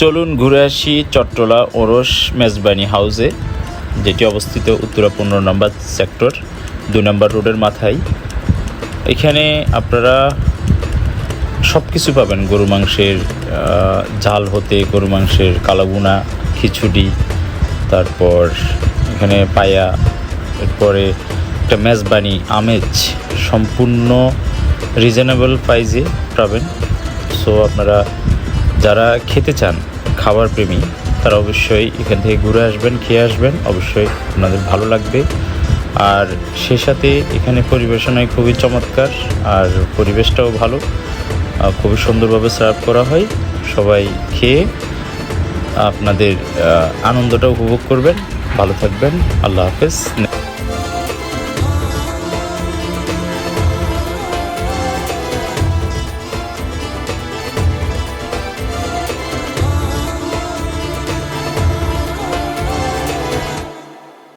চলুন ঘুরে আসি চট্টলা ওরস মেজবানি হাউসে, যেটি অবস্থিত উত্তরা পনেরো নম্বর সেক্টর দুই নম্বর রোডের মাথায়। এখানে আপনারা সব কিছু পাবেন, গরু মাংসের ঝাল হতে, গরু মাংসের কালাগুনা খিচুড়ি, তারপর এখানে পায়া, এরপরে একটা মেজবানি আমেজ, সম্পূর্ণ রিজনেবল প্রাইজে পাবেন। সো আপনারা যারা খেতে চান খাবার প্রেমী, তারা অবশ্যই এখান থেকে ঘুরে আসবেন, খেয়ে আসবেন। অবশ্যই আপনাদের ভালো লাগবে। আর সে সাথে এখানে পরিবেশনায় খুবই চমৎকার, আর পরিবেশটাও ভালো। খুবই সুন্দরভাবে সার্ভ করা হয়। সবাই খেয়ে আপনাদের আনন্দটা উপভোগ করবেন। ভালো থাকবেন। আল্লাহ হাফেজ।